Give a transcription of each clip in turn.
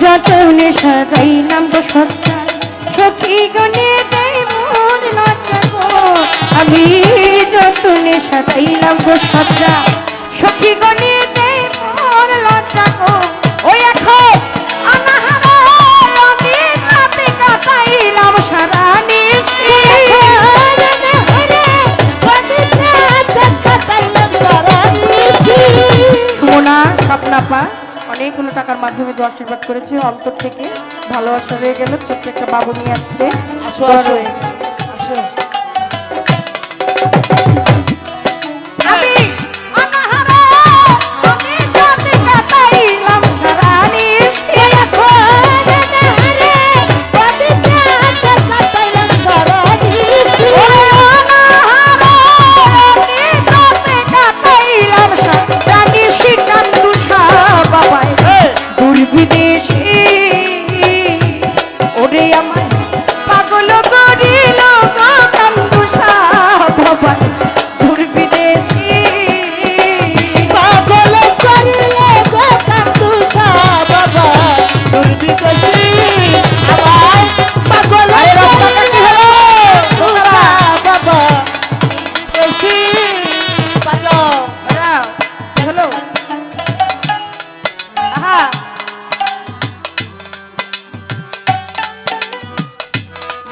যত নেশা যাই নাম তো সত্তা সখী গণে দেব আমি যত বাবা অনেকগুলো টাকার মাধ্যমে যে আশীর্বাদ করেছে। অন্তর থেকে ভালোবাসা হয়ে গেল ছোট্ট একটা বাবু নিয়ে আসছে আসো আসো। আসো।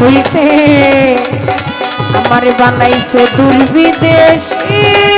হইছে। আমার বানাইছে দুর্বিদেশী।